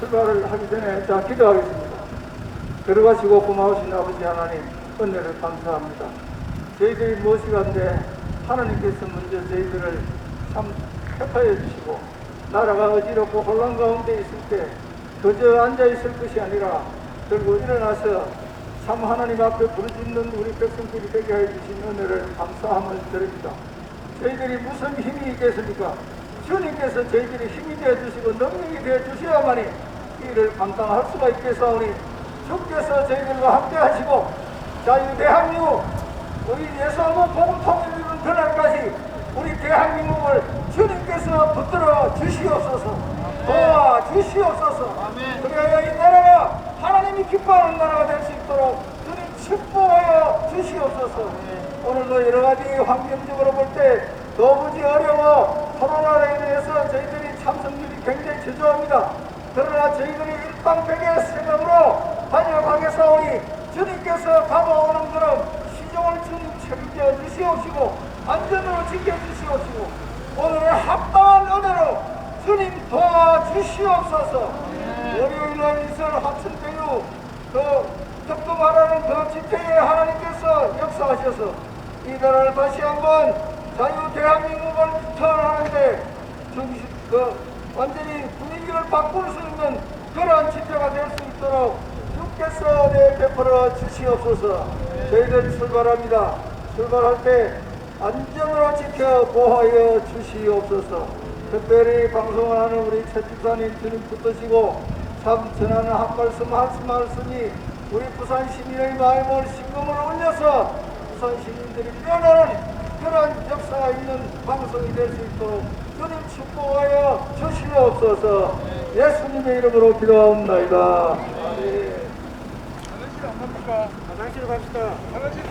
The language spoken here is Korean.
출발을 하기 전에 자 기도하겠습니다. 들어가시고 고마우신 아버지 하나님 은혜를 감사합니다. 저희들이 무엇이간데 하나님께서 먼저 저희들을 참 협하여 주시고 나라가 어지럽고 혼란 가운데 있을 때 그저 앉아 있을 것이 아니라 들고 일어나서 참 하나님 앞에 부르짖는 우리 백성들이 되게 해 주신 은혜를 감사함을 드립니다. 저희들이 무슨 힘이 있겠습니까? 주님께서 저희들이 힘이 되어 주시고 능력이 되어 주셔야만이 이 일을 감당할 수가 있겠사오니 주께서 저희들과 함께 하시고 자유 대한민국 우리 예수 한번 복음 통일되는 그날까지 우리 대한민국을 주님께서 붙들어 주시옵소서 도와 주시옵소서. 그래야 이 나라가 하나님이 기뻐하는 나라가 될 수 있도록 주님 축복하여 주시옵소서. 오늘도 여러 가지 환경적으로 볼 때 너무지 어려워 코로나로 인해서 저희들이 참석률이 굉장히 저조합니다. 그러나 저희들이 일방백의 생각으로 다녀가겠사오니 주님께서 가보오는 그런 시종을 주님 책임져 주시옵시고 안전으로 지켜주시옵시고 오늘의 합당한 은혜로 주님 도와주시옵소서. 월요일날 이슬 합천대유 그 특검하라는 그 집회에 하나님께서 역사하셔서 이 나라를 다시 한번 자유 대한민국을 태어나는데 정신 그 완전히 분위기를 바꿀 수 있는 그러한 집회가 될 수 있도록 주께서 내 베풀어 주시옵소서. 저희들 출발합니다. 출발할 때 안전으로 지켜 보호하여 주시옵소서. 특별히 방송을 하는 우리 최 집사님 주님 붙드시고 참 전하는 한 말씀 한 말씀이 우리 부산 시민의 마음을 심금을 울려서 부산 시민들이 변하는 그런 역사가 있는 방송이 될 수 있도록 주님 축복하여 주시옵소서 예수님의 이름으로 안 갑니까? 화장실 갑시다. 화장실